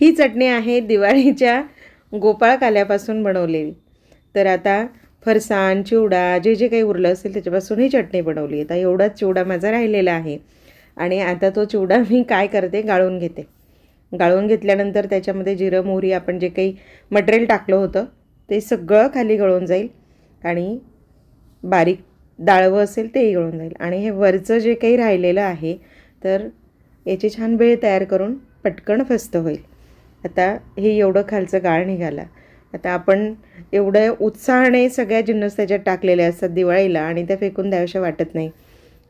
ही चटणी आहे दिवाळीच्या गोपाळ काल्यापासून बनवलेली. तर आता फरसाण चिवडा जे जे काही उरलं असेल त्याच्यापासून ही चटणी बनवली आता एवढाच चिवडा माझा राहिलेला आहे. आणि आता तो चिवडा मी काय करते? गाळून घेते. गाळून घेतल्यानंतर त्याच्यामध्ये जिरं मोहरी आपण जे काही मटेरियल टाकलं होतं ते सगळं खाली गळून जाईल. आणि बारीक डाळवं असेल तेही गळून जाईल. आणि हे वरचं जे काही राहिलेलं आहे तर याची छान बेळ तयार करून पटकन फस्त होईल. आता हे एवढं खालचं गाळ निघाला. आता आपण एवढं उत्साहाने सगळ्या जिन्नस त्याच्यात टाकलेले असतात दिवाळीला आणि त्या फेकून द्याव्याशा वाटत नाही.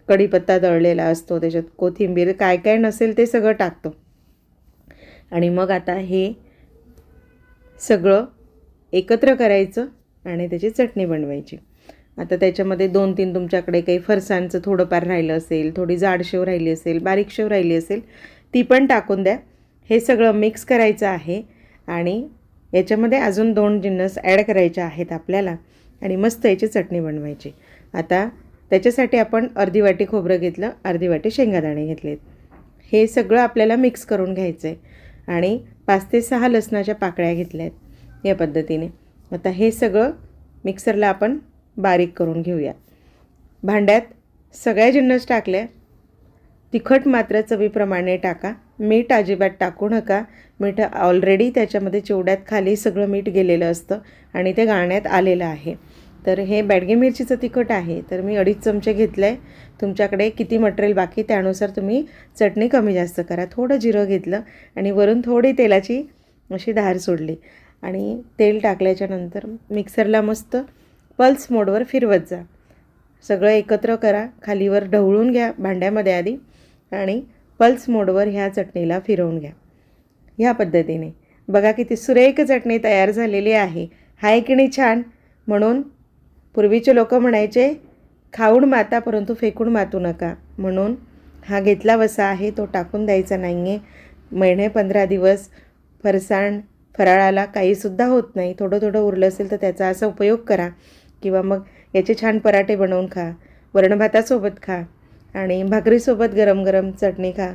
कढीपत्ता दळलेला असतो त्याच्यात कोथिंबीर काय काय नसेल ते सगळं टाकतो. आणि मग आता हे सगळं एकत्र करायचं आणि त्याची चटणी बनवायची. आता त्याच्यामध्ये दोन तीन तुमच्याकडे काही फरसाणचं थोडंफार राहिलं असेल थोडी जाड शेव राहिली असेल बारीक शेव राहिली असेल ती पण टाकून द्या. हे सगळं मिक्स करायचं आहे. आणि याच्यामध्ये अजून दोन जिन्नस ॲड करायचे आहेत आपल्याला. आणि मस्त याची चटणी बनवायची. आता त्याच्यासाठी आपण अर्धी वाटी खोबरं घेतलं अर्धी वाटी शेंगादाणे घेतलेत. हे सगळं आपल्याला मिक्स करून घ्यायचं आहे आणि पाच ते सहा लसणाच्या पाकळ्या घेतल्या आहेत या पद्धतीने. आता हे सगळं मिक्सरला आपण बारीक करून घेऊया. भांड्यात सगळ्या जिन्नस टाकल्या. तिखट मात्र चवीप्रमाणे टाका. मीठ अजिबात टाकू नका. मीठ ऑलरेडी त्याच्यामध्ये चिवड्यात खाली सगळं मीठ गेलेलं असतं आणि ते गाळण्यात आलेलं आहे. तर हे बॅडगे मिरचीचं तिखट आहे. तर मी अडीच चमचे घेतलं आहे तुमच्याकडे किती मटेरियल बाकी त्यानुसार तुम्ही चटणी कमी जास्त करा. थोडं जिरं घेतलं आणि वरून थोडी तेलाची अशी धार सोडली. आणि तेल टाकल्याच्यानंतर मिक्सरला मस्त पल्स मोडवर फिरवत जा. सगळं एकत्र करा. खालीवर ढवळून घ्या भांड्यामध्ये आधी. आणि पल्स मोडवर ह्या चटणीला फिरवून घ्या. ह्या पद्धतीने. बघा किती सुरेख चटणी तयार झालेली आहे. हाय की नाही छान? म्हणून पूर्वीचे लोक म्हणायचे खाऊन माता परंतु फेकून मातू नका. म्हणून हा घेतला वसा आहे तो टाकून द्यायचा नाही आहे महिने पंधरा दिवस फरसाण फराळाला काहीसुद्धा होत नाही. थोडं थोडं उरलं असेल तर त्याचा असा उपयोग करा. किंवा मग याचे छान पराठे बनवून खा. वरणभातासोबत खा. आणि भाकरीसोबत गरम गरम चटणी खा.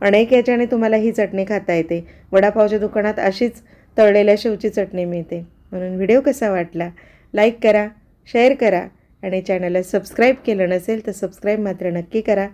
अनेक याच्याने तुम्हाला ही चटणी खाता येते. वडापावच्या दुकानात अशीच तळलेल्या शेवची चटणी मिळते. म्हणून व्हिडिओ कसा वाटला? लाईक करा शेअर करा आणि चॅनलला सबस्क्राईब केलं नसेल तर सबस्क्राईब मात्र नक्की करा.